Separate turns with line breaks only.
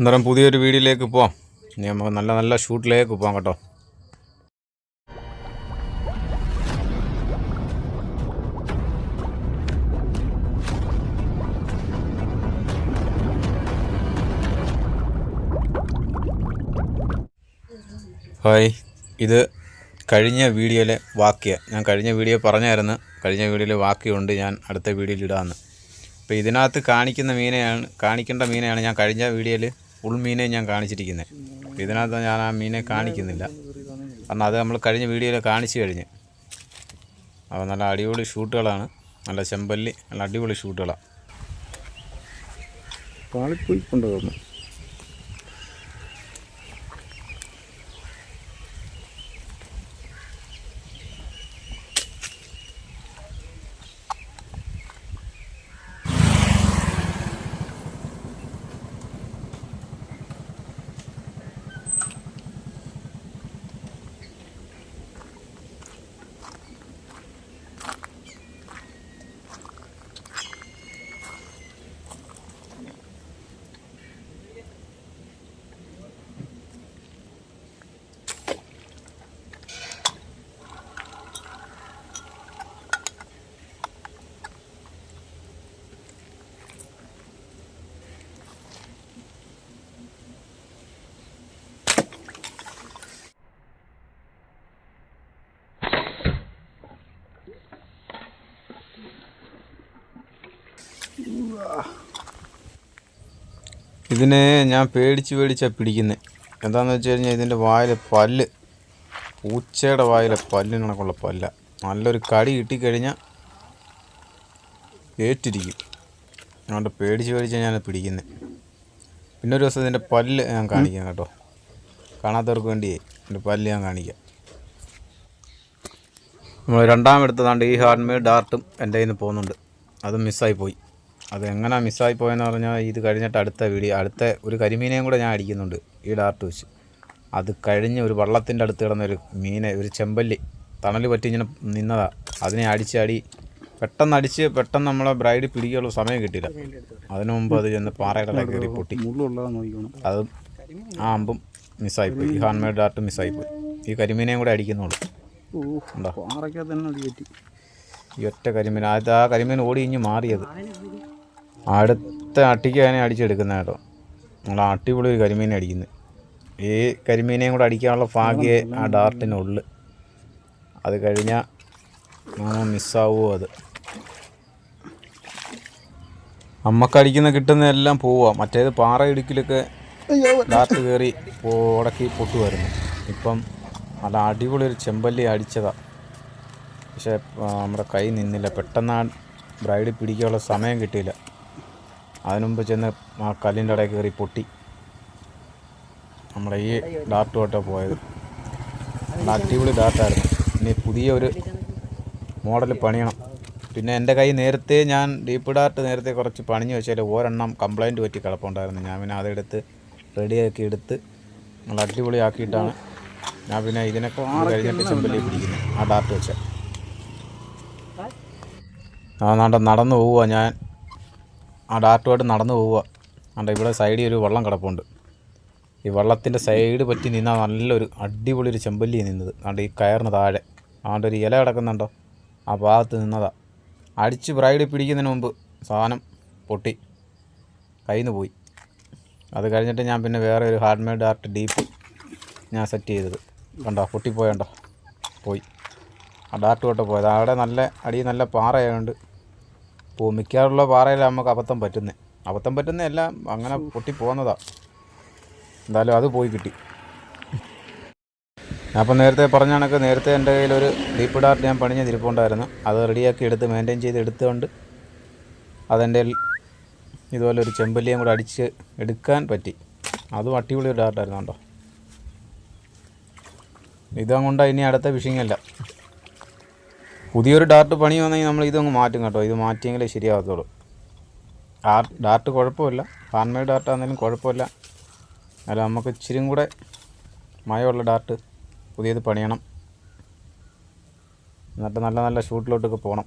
അന്നേരം പുതിയൊരു വീഡിയോയിലേക്ക് പോവാം. ഇനി നമുക്ക് നല്ല നല്ല ഷൂട്ടിലേക്ക് പോവാം കേട്ടോ. ഹായ് ഇത് കഴിഞ്ഞ വീഡിയോയിലെ വാക്യ. ഞാൻ കഴിഞ്ഞ വീഡിയോ പറഞ്ഞായിരുന്നു കഴിഞ്ഞ വീഡിയോയിലെ വാക്യമുണ്ട് ഞാൻ അടുത്ത വീഡിയോയിൽ ഇടാമെന്ന്. അപ്പോൾ ഇതിനകത്ത് കാണിക്കുന്ന മീനെയാണ് കാണിക്കേണ്ട മീനെയാണ് ഞാൻ കഴിഞ്ഞ വീഡിയോയിൽ ഉൾമീനെ ഞാൻ കാണിച്ചിരിക്കുന്നത് ഇതിനകത്ത് ഞാൻ ആ മീനെ കാണിക്കുന്നില്ല. കാരണം അത് നമ്മൾ കഴിഞ്ഞ വീഡിയോയിൽ കാണിച്ചു കഴിഞ്ഞ്. അപ്പോൾ നല്ല അടിപൊളി ഷൂട്ടുകളാണ്. നല്ല ചെമ്പല്ലി നല്ല അടിപൊളി ഷൂട്ടുകളാണ്
പാളിപ്പോയി കൊണ്ടുപോകുന്നു
ഇതിനെ ഞാൻ പേടിച്ച് പേടിച്ചാണ് പിടിക്കുന്നത് എന്താണെന്ന് വെച്ച് കഴിഞ്ഞാൽ ഇതിന്റെ വായിലെ പല്ല്. പൂച്ചയുടെ വായിലെ പല്ലിനണക്കുള്ള പല്ല. നല്ലൊരു കടി കിട്ടിക്കഴിഞ്ഞാൽ ഏറ്റിരിക്കും. അതുകൊണ്ട് പേടിച്ച് പേടിച്ചാണ് ഞാൻ പിടിക്കുന്നത് പിന്നെ ഒരു ദിവസം ഇതിന്റെ പല്ല് ഞാൻ കാണിക്കാം കേട്ടോ. കാണാത്തവർക്ക് വേണ്ടിയേ എന്റെ പല്ല് ഞാൻ കാണിക്കാം. നമ്മൾ രണ്ടാമെടുത്തതാണ്ട് ഈ ഹാർഡ്മെയ്ഡ് ഡാർട്ടും എന്റെ കയ്യിൽ നിന്ന് പോകുന്നുണ്ട് അത് മിസ്സായി പോയി. അത് എങ്ങനെ മിസ്സായി പോയെന്ന് പറഞ്ഞാൽ ഇത് കഴിഞ്ഞിട്ട് അടുത്ത വീഡിയോ അടുത്ത ഒരു കരിമീനെയും കൂടെ ഞാൻ അടിക്കുന്നുണ്ട് ഈ ഡാർട്ട് വെച്ച്. അത് കഴിഞ്ഞ് ഒരു വള്ളത്തിന്റെ അടുത്ത് കിടന്നൊരു മീനെ ഒരു ചെമ്പല്ലി തണൽ പറ്റി ഇങ്ങനെ നിന്നതാ. അതിനെ അടിച്ചാടി പെട്ടെന്ന് അടിച്ച് പെട്ടെന്ന് നമ്മളെ ബ്രൈഡ് പിടിക്കാനുള്ള സമയം കിട്ടിയില്ല. അതിനു മുമ്പ് അത് ചെന്ന് പാറയുടെ ഇടയിൽ കയറി പൊട്ടി. അത് ആ അമ്പും മിസ്സായിപ്പോയി ഈ ഹാൻഡ് ഡാർട്ട് മിസ്സായിപ്പോയി ഈ കരിമീനെയും കൂടെ അടിക്കുന്നുള്ളൂ. ഈ ഒറ്റ കരിമീൻ അത് ആ കരിമീൻ ഓടി ഇഞ്ഞ് മാറിയത്. അടുത്ത അട്ടിക്ക് അതിനെ അടിച്ചെടുക്കുന്ന കേട്ടോ. നമ്മൾ അടിപൊളി ഒരു കരിമീനെ അടിക്കുന്നത് ഈ കരിമീനെയും കൂടെ അടിക്കാനുള്ള ഭാഗ്യേ ആ ഡാർട്ടിനുള്ളിൽ അത് കഴിഞ്ഞാൽ നമ്മൾ മിസ്സാവുമോ അത്. അമ്മക്കടിക്കുന്ന കിട്ടുന്ന എല്ലാം പോവുക മറ്റേത് പാറ ഇടുക്കിലൊക്കെ ഡാർട്ട് കയറി ഉടക്കി പൊട്ടുമായിരുന്നു ഇപ്പം നല്ല അടിപൊളി ഒരു ചെമ്പല്ലി അടിച്ചതാ. പക്ഷേ നമ്മുടെ കൈ നിന്നില്ല. പെട്ടെന്ന് ആ ബ്രൈഡ് പിടിക്കാനുള്ള സമയം കിട്ടിയില്ല. അതിനു മുമ്പ് ചെന്ന് ആ കല്ലിന്റെ ഇടയിൽ കയറി പൊട്ടി. നമ്മുടെ ഈ ഡാർട്ട് തൊട്ടാണ് പോയത്. അടിപൊളി ഡാർട്ടായിരുന്നു ഇനി പുതിയ ഒരു മോഡൽ പണിയണം. പിന്നെ എന്റെ കൈ നേരത്തെ ഞാൻ ഡീപ്പ് ഡാർട്ട് നേരത്തെ കുറച്ച് പണിഞ്ഞു വെച്ചാൽ ഒരെണ്ണം കംപ്ലൈന്റ് പറ്റി കിടപ്പുണ്ടായിരുന്നു. ഞാൻ പിന്നെ അതെടുത്ത് റെഡിയാക്കി എടുത്ത് നമ്മൾ അടിപൊളിയാക്കിയിട്ടാണ് ഞാൻ പിന്നെ ഇതിനൊക്കെ ഇത് കഴിഞ്ഞിട്ട് ചെമ്പലി പിടിക്കുന്നത്. ആ ഡാർട്ട് വെച്ചാൽ ആ നടന്നു പോവുക ഞാൻ. ആ ഡാർട്ടുമായിട്ട് നടന്നു പോവുക. ആണ്ട ഇവിടെ സൈഡിൽ ഒരു വെള്ളം കിടപ്പുണ്ട്. ഈ വെള്ളത്തിന്റെ സൈഡ് പറ്റി നിന്നാൽ നല്ലൊരു അടിപൊളി ഒരു ചെമ്പല്ലി നിന്നത്. അതുകൊണ്ട് ഈ കയറിന് താഴെ. അതുകൊണ്ട് ഒരു ഇല കിടക്കുന്നുണ്ടോ? ആ ഭാഗത്ത് നിന്നതാ. അടിച്ച് ബ്രൈഡ് പിടിക്കുന്നതിന് മുമ്പ് സാധനം പൊട്ടി. കയ്യിൽ നിന്ന് പോയി. അത് കഴിഞ്ഞിട്ട് ഞാൻ പിന്നെ വേറെ ഒരു ഹാർഡ് മെയ്ഡ് ആർട്ട് ഡീപ്പ് ഞാൻ സെറ്റ് ചെയ്തത്. കണ്ടോ പൊട്ടിപ്പോയണ്ടോ? പോയി. ആ ഡാർട്ട് തൊട്ട് പോയത്. അവിടെ നല്ല അടി നല്ല പാറയായതുകൊണ്ട് ഇപ്പോൾ മിക്കാറുള്ള പാറയിലാണ് നമുക്ക് അബദ്ധം പറ്റുന്നത് അബദ്ധം എല്ലാം അങ്ങനെ പൊട്ടി പോകുന്നതാണ് എന്തായാലും അത് പോയി കിട്ടി. അപ്പം നേരത്തെ പറഞ്ഞ കണക്ക് നേരത്തെ എന്റെ കയ്യിലൊരു ഡീപ്പ് ഡാർട്ട് ഞാൻ പണിഞ്ഞ തിരിപ്പുണ്ടായിരുന്നു അത് റെഡിയാക്കി എടുത്ത് മെയിന്റെയിൻ ചെയ്ത് എടുത്തുകൊണ്ട് അതെന്റെ ഇതുപോലെ ഒരു ചെമ്പല്ലിയും കൂടെ അടിച്ച് എടുക്കാൻ പറ്റി. അതും അടിപൊളി ഒരു ഡാർട്ടായിരുന്നു കേട്ടോ ഇതും കൊണ്ടാണ് ഇനി അടുത്ത ഫിഷിംഗ് അല്ല. പുതിയൊരു ഡാർട്ട് പണി വന്നെങ്കിൽ നമ്മൾ ഇതങ്ങ് മാറ്റും കേട്ടോ. ഇത് മാറ്റിയെങ്കിലേ ശരിയാകത്തുള്ളൂ ഡാർട്ട് കുഴപ്പമില്ല. ഹാൻഡ്മെയ്ഡ് ഡാർട്ട് ആണെങ്കിലും കുഴപ്പമില്ല. അല്ല നമുക്ക് ഇച്ചിരിയും കൂടെ മയമുള്ള ഡാർട്ട് പുതിയത് പണിയണം. എന്നിട്ട് നല്ല നല്ല ഷൂട്ടിലോട്ടൊക്കെ പോകണം.